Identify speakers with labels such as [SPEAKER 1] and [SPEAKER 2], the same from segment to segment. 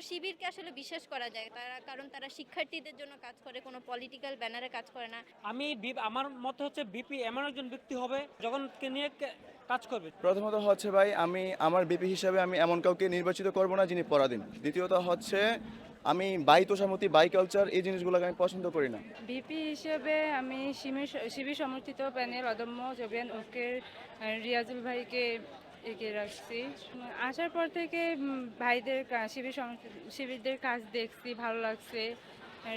[SPEAKER 1] শিবিরকে আসলে বিশ্বাস করা যায়। তারা কারণ তারা শিক্ষার্থীদের জন্য কাজ করে কোনো পলিটিক্যাল ব্যানারে কাজ করে না।
[SPEAKER 2] আমি বি- আমার মতে হচ্ছে বিপি এমন একজন ব্যক্তি হবে জগন্নাথকে নিয়ে কে- কাজ করবে।
[SPEAKER 3] প্রথমত হচ্ছে ভাই আমি আমার বিপি হিসাবে আমি এমন কাউকে নির্বাচিত করব না যিনি পরাধীন। দ্বিতীয়ত হচ্ছে আমি বাই তোষামতি বাই কালচার এই জিনিসগুলোকে আমি পছন্দ করি না।
[SPEAKER 4] ভিপি হিসেবে আমি শিবির শিবির সমর্থিত প্যানেল অদম্য জবিয়ান ওকের রিয়াজুল ভাইকে এগিয়ে রাখছি। আসার পর থেকে ভাইদের শিবির শিবিরদের কাজ দেখছি, ভালো লাগছে।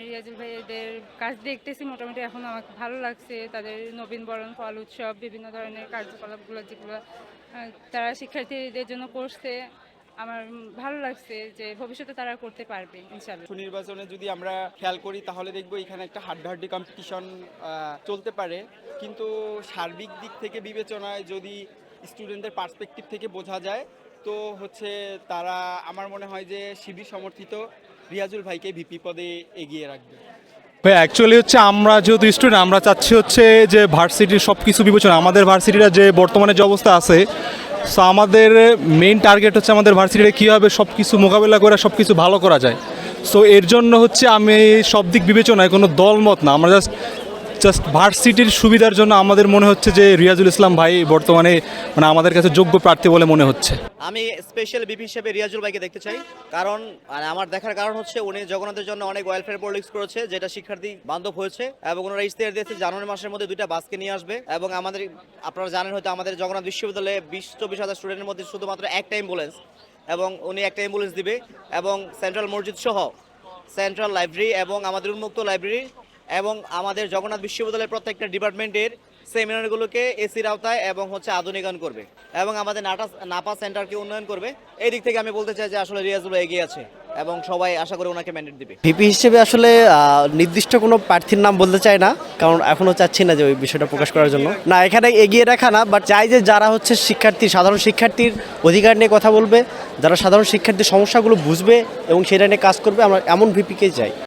[SPEAKER 4] রিয়াজুল ভাইদের কাজ দেখতেছি, মোটামুটি এখন আমাকে ভালো লাগছে। তাদের নবীন বরণ, ফল উৎসব, বিভিন্ন ধরনের কার্যকলাপগুলো যেগুলো তারা শিক্ষার্থীদের জন্য করছে। আমার ভালো লাগছে যে ভবিষ্যতে তারা করতে পারবে ইনশাল্লাহ
[SPEAKER 5] নির্বাচনে যদি আমরা খেয়াল করি, তাহলে দেখব এখানে একটা হাড্ডাহাড্ডি কম্পিটিশন চলতে পারে। কিন্তু সার্বিক দিক থেকে বিবেচনায় যদি স্টুডেন্টদের পার্সপেক্টিভ থেকে বোঝা যায়। তো হচ্ছে তারা, আমার মনে হয় যে শিবির সমর্থিত রিয়াজুল ভাইকে ভিপি পদে এগিয়ে রাখবে।
[SPEAKER 6] ভাই অ্যাকচুয়ালি হচ্ছে আমরা যেহেতু স্টুডেন্ট আমরা চাচ্ছি হচ্ছে যে ভার্সিটির সব কিছু বিবেচনা, আমাদের ভার্সিটিটা যে বর্তমানে যে অবস্থা আছে সো আমাদের মেইন টার্গেট হচ্ছে আমাদের ভার্সিটিতে কীভাবে সব কিছু মোকাবেলা করে সব কিছু ভালো করা যায়। সো এর জন্য হচ্ছে আমি সব দিক বিবেচনায় কোনো দলমত না, আমরা জাস্ট জাস্ট ভার্সিটির সুবিধার জন্য আমাদের মনে হচ্ছে যে রিয়াজুল ইসলাম ভাই বর্তমানে মানে আমাদের কাছে যোগ্য প্রার্থী বলে মনে হচ্ছে।
[SPEAKER 7] আমি স্পেশাল বিপি হিসেবে রিয়াজুল ভাইকে দেখতে চাই। কারণ মানে আমার দেখার কারণ হচ্ছে উনি জগন্নাথের জন্য অনেক ওয়েলফেয়ার পলিটিক্স করেছে, যেটা শিক্ষার্থী বান্ধব হয়েছে এবং ওনারা ইস্তেহার দিয়েছে জানুয়ারি মাসের মধ্যে দুইটা বাসকে নিয়ে আসবে এবং আমাদের, আপনারা জানেন হয়তো আমাদের জগন্নাথ বিশ্ববিদ্যালয়ে বিশ, চব্বিশ হাজার স্টুডেন্টের মধ্যে শুধুমাত্র একটা অ্যাম্বুলেন্স এবং উনি একটা অ্যাম্বুলেন্স দিবে এবং সেন্ট্রাল মসজিদ সহ সেন্ট্রাল লাইব্রেরি এবং আমাদের উন্মুক্ত লাইব্রেরি এবং আমাদের জগন্নাথ বিশ্ববিদ্যালয়ের প্রত্যেকটা ডিপার্টমেন্টের সেমিনারগুলোকে এসির আওতায় এবং হচ্ছে আধুনিকায়ন করবে এবং আমাদের নাটা নাপা সেন্টারকে উন্নয়ন করবে। এই দিক থেকে আমি বলতে চাই যে আসলে রিয়াজুল এগিয়ে আছে এবং সবাই আশা করে ওনাকে ম্যান্ডেট দিবে।
[SPEAKER 8] ভিপি হিসেবে আসলে নির্দিষ্ট কোনো প্রার্থীর নাম বলতে চাই না, কারণ এখনও চাচ্ছি না যে ওই বিষয়টা প্রকাশ করার জন্য। না, এখানে এগিয়ে রাখা না বাট চাই যে যারা হচ্ছে শিক্ষার্থী, সাধারণ শিক্ষার্থীর অধিকার নিয়ে কথা বলবে, যারা সাধারণ শিক্ষার্থীর সমস্যাগুলো বুঝবে এবং সেটা নিয়ে কাজ করবে, আমরা এমন ভিপিকে চাই।